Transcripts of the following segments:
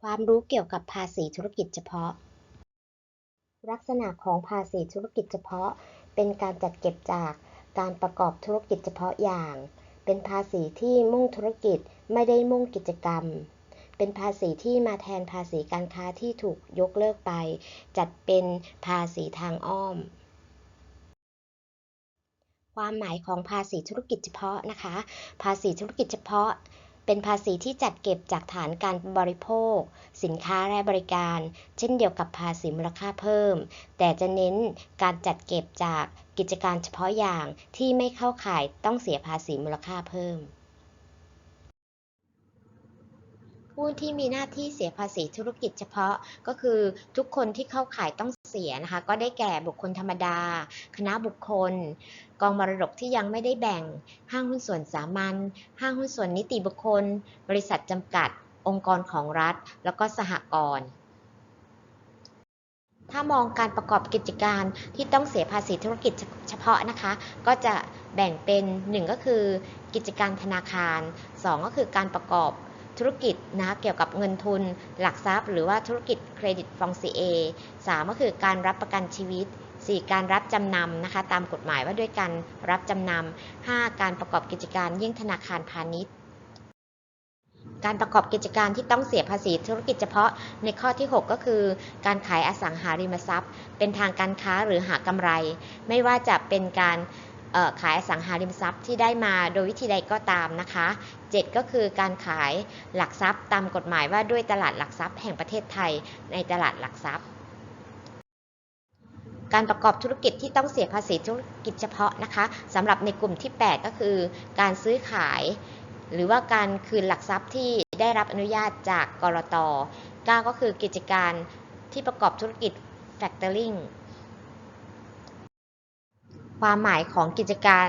ความรู้เกี่ยวกับภาษีธุรกิจเฉพาะ ลักษณะของภาษีธุรกิจเฉพาะ เป็นการจัดเก็บจากการประกอบธุรกิจเฉพาะอย่าง เป็นภาษีที่มุ่งธุรกิจไม่ได้มุ่งกิจกรรม เป็นภาษีที่มาแทนภาษีการค้าที่ถูกยกเลิกไป จัดเป็นภาษีทางอ้อม ความหมายของภาษีธุรกิจเฉพาะนะคะ ภาษีธุรกิจเฉพาะ เป็นภาษีที่จัดเก็บจากฐานการบริโภค สินค้าและบริการ เช่นเดียวกับภาษีมูลค่าเพิ่ม แต่จะเน้นการจัดเก็บจากกิจการเฉพาะอย่างที่ไม่เข้าข่ายต้องเสียภาษีมูลค่าเพิ่ม ผู้ที่มีหน้าที่เสียภาษีธุรกิจเฉพาะก็คือทุกคนที่เข้าข่ายต้อง เสียนะคะ ก็ได้แก่บุคคลธรรมดา คณะบุคคล กองมรดกที่ยังไม่ได้แบ่ง ห้างหุ้นส่วนสามัญ ห้างหุ้นส่วนนิติบุคคล บริษัทจำกัด องค์กรของรัฐ แล้วก็สหกรณ์ถ้ามองการประกอบกิจการที่ต้องเสียภาษีธุรกิจเฉพาะนะคะ ก็จะแบ่งเป็น 1 ก็คือกิจการธนาคาร 2 ก็คือการประกอบ ธุรกิจนะเกี่ยวกับเงินทุน หลักทรัพย์ หรือว่าธุรกิจเครดิตฟองซีเอสามก็คือการรับประกันชีวิต 4 การรับจำนำนะคะตามกฎหมายว่าด้วยการรับจำนำ 5 การประกอบกิจการยี่งธนาคารพาณิชย์ การประกอบกิจการที่ต้องเสียภาษีธุรกิจเฉพาะในข้อที่ 6 ก็คือ การขายอสังหาริมทรัพย์ เป็นทางการค้าหรือหากำไร ไม่ว่าจะเป็นการ ขายสังหาริมทรัพย์ที่ได้มาโดยวิธีใดก็ตามนะคะ 7 ก็คือการขายหลักทรัพย์ตามกฎหมายว่าด้วยตลาดหลักทรัพย์แห่งประเทศไทยในตลาดหลักทรัพย์ การประกอบธุรกิจที่ต้องเสียภาษีธุรกิจเฉพาะนะคะสำหรับในกลุ่มที่ 8 ก็คือ การซื้อขาย หรือว่าการคืนหลักทรัพย์ที่ได้รับอนุญาตจากกรต9ก็คือกิจการที่ประกอบธุรกิจ factoring ความหมายของกิจการ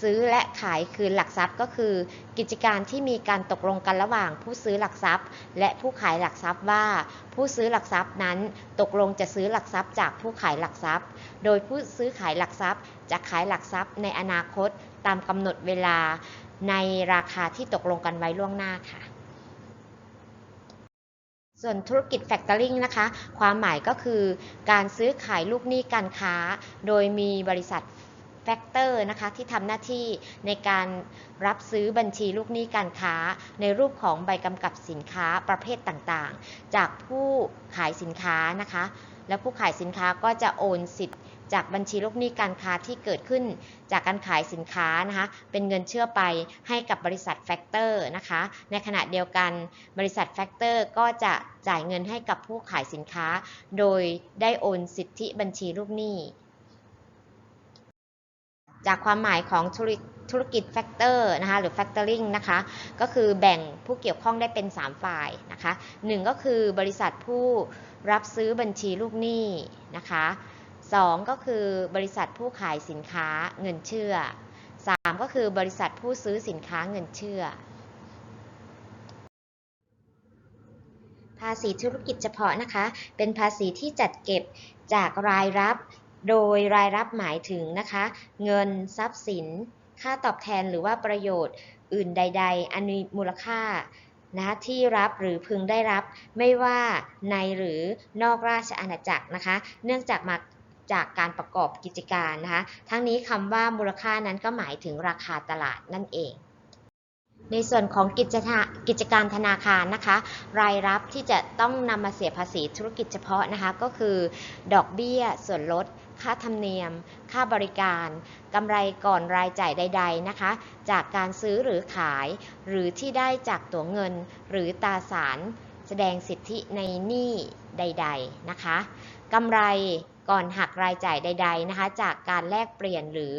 ซื้อและขายคืนหลักทรัพย์ก็คือ กิจการที่มีการตกลงกันระหว่างผู้ซื้อหลักทรัพย์ และผู้ขายหลักทรัพย์ว่า ผู้ซื้อหลักทรัพย์นั้น ตกลงจะซื้อหลักทรัพย์จากผู้ขายหลักทรัพย์ โดยผู้ซื้อขายหลักทรัพย์ จะขายหลักทรัพย์ในอนาคตตามกำหนดเวลาในราคาที่ตกลงกันไว้ล่วงหน้าค่ะ ส่วนธุรกิจ Factoring นะคะ ความหมายก็คือการซื้อขายลูกหนี้การค้า โดยมีบริษัทแฟกเตอร์นะคะที่ทำหน้าที่ในการรับซื้อบัญชีลูกหนี้การค้า ในรูปของใบกำกับสินค้าประเภทต่างๆ จากผู้ขายสินค้านะคะ และผู้ขายสินค้าก็จะโอนสิทธิ์ จากบัญชีลูกหนี้การค้าที่เกิดขึ้น จากการขายสินค้านะคะเป็นเงินเชื่อไปให้กับบริษัทแฟกเตอร์นะคะในขณะเดียวกันบริษัทแฟกเตอร์ก็จะจ่ายเงินให้กับผู้ขายสินค้า โดยได้โอนสิทธิบัญชีลูกหนี้ จากความหมายของธุรธุรกิจแฟกเตอร์นะคะหรือ factoring นะคะก็คือแบ่งผู้เกี่ยวข้องได้เป็น 3 ฝ่ายนะคะ1ก็คือบริษัทผู้รับซื้อบัญชีลูกหนี้นะคะ 2 ก็คือบริษัทผู้ขายสินค้าเงินเชื่อ 3 ก็คือบริษัทผู้ซื้อสินค้าเงินเชื่อ ภาษีธุรกิจเฉพาะนะคะ เป็นภาษีที่จัดเก็บจากรายรับ โดยรายรับหมายถึงนะคะ เงินทรัพย์สิน ค่าตอบแทนหรือว่าประโยชน์อื่นใด ๆ อันมีมูลค่านะคะที่รับหรือพึงได้รับไม่ว่าในหรือนอกราชอาณาจักรนะคะ เนื่องจากมา จากการประกอบกิจการนะคะ ทั้งนี้คำว่ามูลค่านั้นก็หมายถึงราคาตลาดนั่นเองในส่วนของกิจการกิจการธนาคารนะคะ รายรับที่จะต้องนำมาเสียภาษีธุรกิจเฉพาะนะคะ ก็คือ ดอกเบี้ย ส่วนลด ค่าธรรมเนียม ค่าบริการกำไรก่อนรายจ่ายใด ๆนะคะ จากการซื้อหรือขาย หรือที่ได้จากตั๋วเงิน หรือตราสาร แสดงสิทธิในหนี้ใด ๆ นะคะกำไร ก่อนหักรายจ่ายใด ๆนะคะ จากการแลกเปลี่ยนหรือ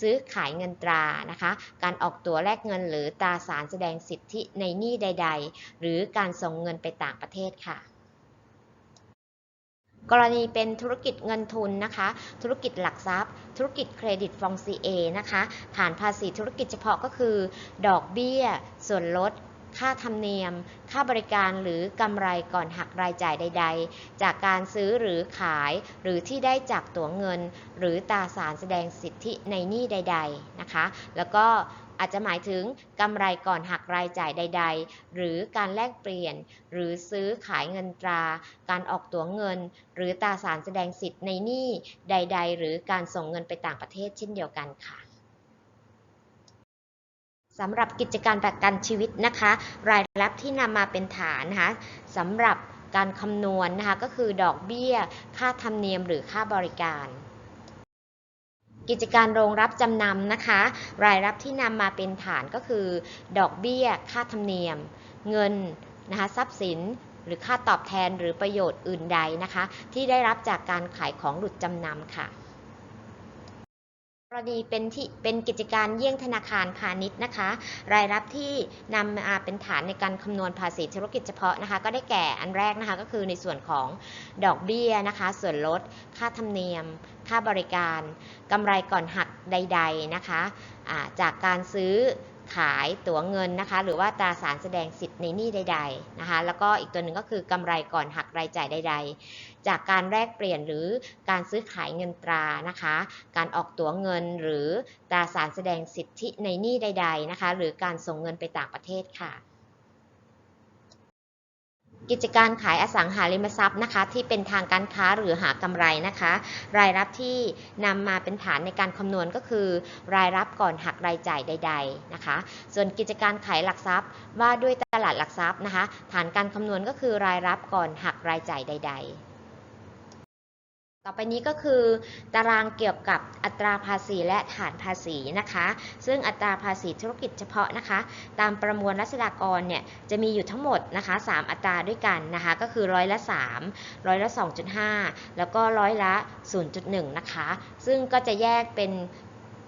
ซื้อขายเงินตรานะคะ การออกตัวแลกเงินหรือตราสารแสดงสิทธิในหนี้ใด ๆ หรือการส่งเงินไปต่างประเทศค่ะกรณีเป็นธุรกิจเงินทุนนะคะ ธุรกิจหลักทรัพย์ ธุรกิจเครดิตฟองซีเอนะคะ ฐานภาษีธุรกิจเฉพาะก็คือ ดอกเบี้ย ส่วนลด ค่าธรรมเนียม ค่าบริการหรือกำไรก่อนหักรายจ่ายใด ๆ จากการซื้อหรือขาย หรือที่ได้จากตั๋วเงิน หรือตราสารแสดงสิทธิในหนี้ใด ๆ นะคะ แล้วก็อาจจะหมายถึงกำไรก่อนหักรายจ่ายใด ๆ หรือการแลกเปลี่ยน หรือซื้อขายเงินตรา การออกตั๋วเงิน หรือตราสารแสดงสิทธิ์ในหนี้ใด ๆ หรือการส่งเงินไปต่างประเทศเช่นเดียวกันค่ะ สำหรับกิจการประกันชีวิตนะคะ รายรับที่นำมาเป็นฐานนะคะสำหรับการคำนวณนะคะก็คือดอกเบี้ย ค่าธรรมเนียมหรือค่าบริการ กิจการโรงรับจำนำนะคะ รายรับที่นำมาเป็นฐานก็คือ ดอกเบี้ย ค่าธรรมเนียม เงินนะคะทรัพย์สินหรือค่าตอบแทนหรือประโยชน์อื่นใดนะคะ ที่ได้รับจากการขายของหลุดจำนำค่ะ รณีเป็นที่เป็นกิจการเยี่ยงธนาคารพาณิชย์นะคะ รายรับที่นำมาเป็นฐานในการคำนวณภาษีธุรกิจเฉพาะนะคะ ก็ได้แก่อันแรกนะคะก็คือในส่วนของดอกเบี้ยนะคะ ส่วนลด ค่าธรรมเนียม ค่าบริการกำไรก่อนหักใด ๆนะคะะจากการซื้อ ขายตั๋วเงินนะคะ หรือว่าตราสารแสดงสิทธิ์ในหนี้ใด ๆนะคะ แล้วก็อีกตัวหนึ่งก็คือกำไรก่อนหักรายจ่ายใด ๆ จากการแลกเปลี่ยนหรือการซื้อขายเงินตรานะคะ การออกตั๋วเงินหรือตราสารแสดงสิทธิในหนี้ใด ๆนะคะ หรือการส่งเงินไปต่างประเทศค่ะ กิจการขายอสังหาริมทรัพย์นะคะ ที่เป็นทางการค้าหรือหากำไรนะคะ รายรับที่นำมาเป็นฐานในการคำนวณก็คือ รายรับก่อนหักรายจ่ายใด ๆนะคะ ส่วนกิจการขายหลักทรัพย์ว่าด้วยตลาดหลักทรัพย์นะคะ ฐานการคำนวณก็คือรายรับก่อนหักรายจ่ายใด ๆ ต่อไปนี้ก็คือตารางเกี่ยวกับอัตราภาษีและฐานภาษีนะคะ ซึ่งอัตราภาษีธุรกิจเฉพาะนะคะ ตามประมวลรัษฎากรเนี่ยจะมีอยู่ทั้งหมดนะคะ 3 อัตราด้วยกันนะคะ ก็คือร้อยละ 3 ร้อยละ 2.5 แล้วก็ร้อยละ 0.1 นะคะ ซึ่งก็จะแยกเป็น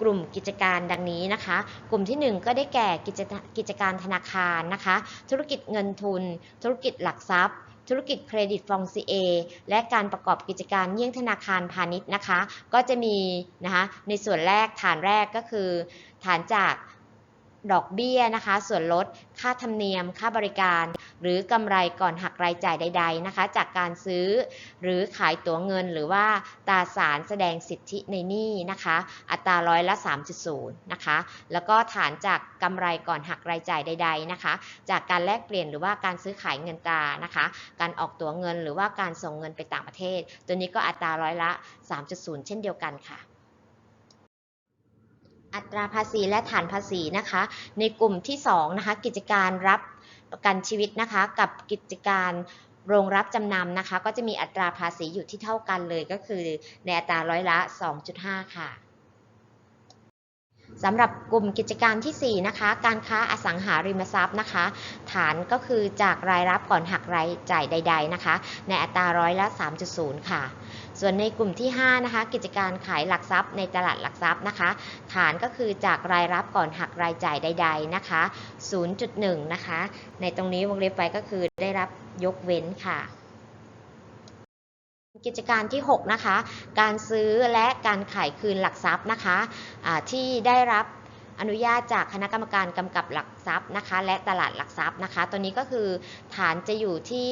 กลุ่มกิจการดังนี้นะคะ กลุ่มที่ 1 ก็ได้แก่กิจกิจการธนาคารนะคะ ธุรกิจเงินทุน ธุรกิจหลักทรัพย์ ธุรกิจเครดิตฟองซีเอและการประกอบกิจการเยี่ยงธนาคารพาณิชย์นะคะ ก็จะมีนะคะในส่วนแรกฐานแรกก็คือ ฐานจาก ดอกเบี้ยนะคะ ส่วนลด ค่าธรรมเนียม ค่าบริการ หรือกำไรก่อนหักรายจ่ายใด ๆนะคะ จากการซื้อ หรือขายตั๋วเงินหรือว่าตราสารแสดงสิทธิในหนี้นะคะ อัตราร้อยละ 3.0 นะคะ แล้วก็ฐานจากกำไรก่อนหักรายจ่ายใด ๆนะคะ จากการแลกเปลี่ยนหรือว่าการซื้อขายเงินตรานะคะ การออกตั๋วเงินหรือว่าการส่งเงินไปต่างประเทศ ตัวนี้ก็อัตราร้อยละ 3.0 เช่นเดียวกันค่ะ อัตราภาษีและฐานภาษีนะคะ ในกลุ่มที่2นะคะกิจการรับประกันชีวิตนะคะ กับกิจการโรงรับจำนำนะคะ ก็จะมีอัตราภาษีอยู่ที่เท่ากันเลยก็คือในอัตราร้อยละ 2.5 ค่ะ สำหรับกลุ่มกิจการที่ 4 นะคะ การค้าอสังหาริมทรัพย์นะคะ ฐานก็คือจากรายรับก่อนหักรายจ่ายใด ๆนะคะ ในอัตราร้อยละ 3.0 ค่ะ ส่วนในกลุ่มที่ 5 นะคะ กิจการขายหลักทรัพย์ในตลาดหลักทรัพย์นะคะ ฐานก็คือจากรายรับก่อนหักรายจ่ายใด ๆนะคะ 0.1 นะคะ ในตรงนี้วงเล็บไว้ก็คือได้รับยกเว้นค่ะ กิจการที่ 6 นะคะ การซื้อและการขายคืนหลักทรัพย์นะคะะที่ได้รับอนุญาตจากคณะกรรมการกำกับหลักทรัพย์นะคะ และตลาดหลักทรัพย์นะคะ ตัวนี้ก็คือฐานจะอยู่ที่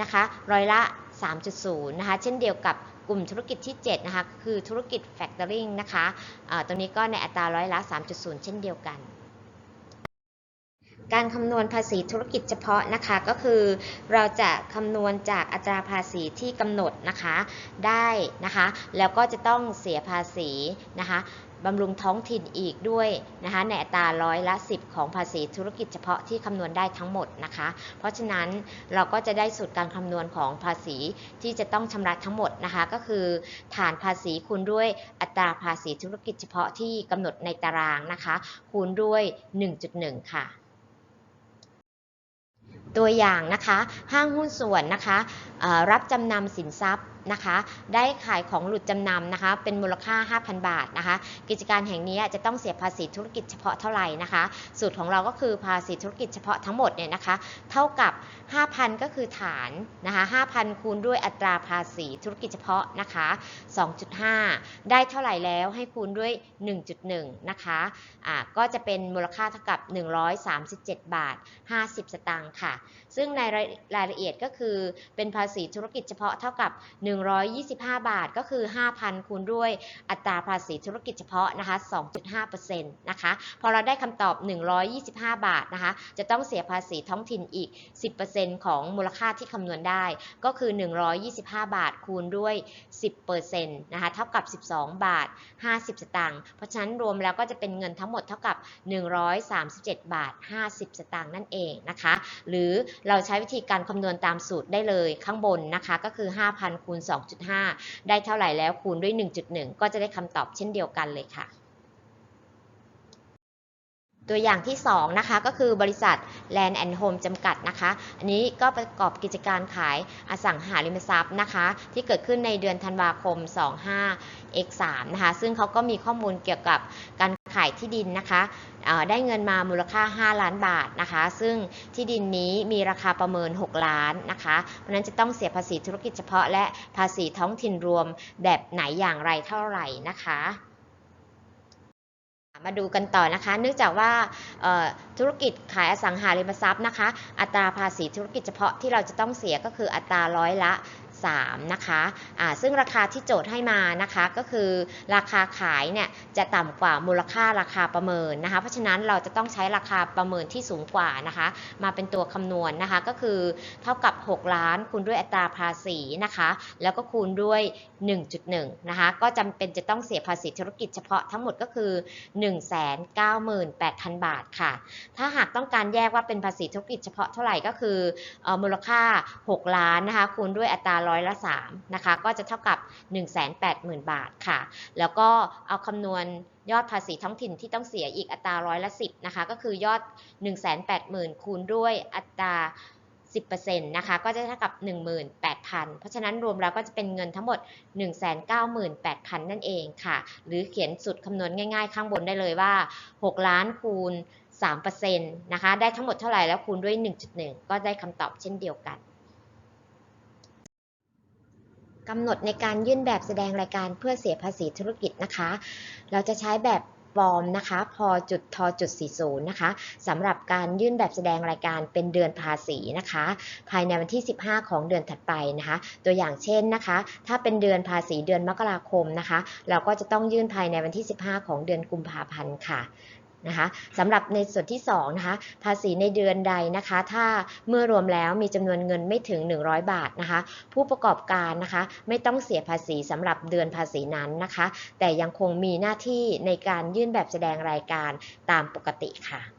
นะคะร้อยละ 3.0 นะคะ เช่นเดียวกับกลุ่มธุรกิจที่ 7 นะคะ คือธุรกิจ Factoring นะคะะตัวนี้ก็ในอัตราร้อยละ 3.0 เช่นเดียวกัน การคำนวณภาษีธุรกิจเฉพาะนะคะก็คือ เราจะคำนวณจากอัตราภาษีที่กำหนดนะคะได้นะคะ แล้วก็จะต้องเสียภาษีนะคะบำรุงท้องถิ่นอีกด้วยนะคะในอัตราร้อยละ 10 ของภาษีธุรกิจเฉพาะที่คำนวณได้ทั้งหมดนะคะ เพราะฉะนั้นเราก็จะได้สูตรการคำนวณของภาษีที่จะต้องชำระทั้งหมดนะคะ ก็คือฐานภาษีคูณด้วยอัตราภาษีธุรกิจเฉพาะที่กำหนดในตารางนะคะ คูณด้วย 1.1 ค่ะ ตัวอย่างนะคะ ห้างหุ้นส่วนนะคะรับจำนำสินทรัพย์ นะคะ ได้ขายของหลุดจำนำนะคะ เป็นมูลค่า 5,000 บาทนะคะ กิจการแห่งนี้จะต้องเสียภาษีธุรกิจเฉพาะเท่าไหร่นะคะ สูตรของเราก็คือภาษีธุรกิจเฉพาะทั้งหมดเนี่ยนะคะ เท่ากับ 5,000 ก็คือฐานนะคะ 5,000 คูณด้วยอัตราภาษีธุรกิจเฉพาะนะคะ 2.5 ได้เท่าไหร่แล้วให้คูณด้วย 1.1 นะคะอ่าก็จะเป็นมูลค่าเท่ากับ 137 บาท 50 สตางค์ค่ะ ซึ่งในรายละเอียดก็คือเป็นภาษีธุรกิจเฉพาะเท่ากับ 1 125 บาทก็คือ 5,000 คูณด้วยอัตราภาษีธุรกิจเฉพาะนะคะ 2.5%นะคะ พอเราได้คำตอบ 125 บาทนะคะ จะต้องเสียภาษีท้องถิ่นอีก 10%ของมูลค่าที่คำนวณได้ ก็คือ 125 บาทคูณด้วย 10%นะคะ เท่ากับ 12 บาท 50 สตางค์ เพราะฉะนั้นรวมแล้วก็จะเป็นเงินทั้งหมดเท่ากับ 137 บาท 50 สตางค์นั่นเองนะคะ หรือเราใช้วิธีการคำนวณตามสูตรได้เลยข้างบนนะคะ ก็คือ 5,000 คูณ2.5 ได้เท่าไหร่แล้วคูณด้วย 1.1 ก็จะได้คำตอบเช่นเดียวกันเลยค่ะ ตัวอย่างที่2นะคะก็คือบริษัท Land and Home จำกัดนะคะ อันนี้ก็ประกอบกิจการขายอสังหาริมทรัพย์นะคะ ที่เกิดขึ้นในเดือนธันวาคม 25 x 3 นะคะ ซึ่งเขาก็มีข้อมูลเกี่ยวกับการขายที่ดินนะคะได้เงินมามูลค่า 5 ล้านบาทนะคะ ซึ่งที่ดินนี้มีราคาประเมิน 6 ล้านนะคะ เพราะนั้นจะต้องเสียภาษีธุรกิจเฉพาะและภาษีท้องถิ่นรวมแบบไหนอย่างไรเท่าไหร่นะคะ มาดูกันต่อนะคะ เนื่องจากว่าธุรกิจขายอสังหาริมทรัพย์นะคะ อัตราภาษีธุรกิจเฉพาะที่เราจะต้องเสียก็คืออัตราร้อยละ 3นะคะซึ่งราคาที่โจทย์ให้มานะคะก็คือราคาขายเนี่ยจะต่ำกว่ามูลค่าราคาประเมินนะคะเพราะฉะนั้นเราจะต้องใช้ราคาประเมินที่สูงกว่านะคะมาเป็นตัวคำนวณนะคะก็คือเท่ากับ 6 ล้านคูณด้วยอัตราภาษีนะคะแล้วก็คูณด้วย 1.1นะคะก็จำเป็นจะต้องเสียภาษีธุรกิจเฉพาะทั้งหมดก็คือ 198,000 บาทค่ะ ถ้าหากต้องการแยกว่าเป็นภาษีธุรกิจเฉพาะเท่าไหร่ก็คืออมูลค่า 6 ล้านนะคะคูณด้วยอัตราร้อยละ3นะคะ ก็จะเท่ากับ 180,000 บาทค่ะ แล้วก็เอาคำนวณยอดภาษีท้องถิ่นที่ต้องเสียอีกอัตราร้อยละ10นะคะ ก็คือยอด 180,000 คูณด้วยอัตรา10%นะคะ ก็จะเท่ากับ 18,000 เพราะฉะนั้นรวมแล้วก็จะเป็นเงินทั้งหมด 198,000 นั่นเองค่ะ หรือเขียนสูตรคำนวณง่ายๆ ข้างบนได้เลยว่า 6 ล้านคูณ3%นะคะ ได้ทั้งหมดเท่าไหร่แล้วคูณด้วย 1.1 ก็ได้คำตอบเช่นเดียวกัน กำหนดในการยื่นแบบแสดงรายการเพื่อเสียภาษีธุรกิจนะคะ เราจะใช้แบบฟอร์มนะคะพอจุดทอจุด40นะคะสำหรับการยื่นแบบแสดงรายการเป็นเดือนภาษีนะคะ ภายในวันที่ 15 ของเดือนถัดไปนะคะ ตัวอย่างเช่นนะคะ ถ้าเป็นเดือนภาษีเดือนมกราคมนะคะ เราก็จะต้องยื่นภายในวันที่ 15 ของเดือนกุมภาพันธ์ค่ะ นะคะสำหรับในส่วนที่2นะคะภาษีในเดือนใดนะคะ ถ้าเมื่อรวมแล้วมีจำนวนเงินไม่ถึง 100 บาทนะคะ ผู้ประกอบการนะคะไม่ต้องเสียภาษีสำหรับเดือนภาษีนั้นนะคะ แต่ยังคงมีหน้าที่ในการยื่นแบบแสดงรายการตามปกติค่ะ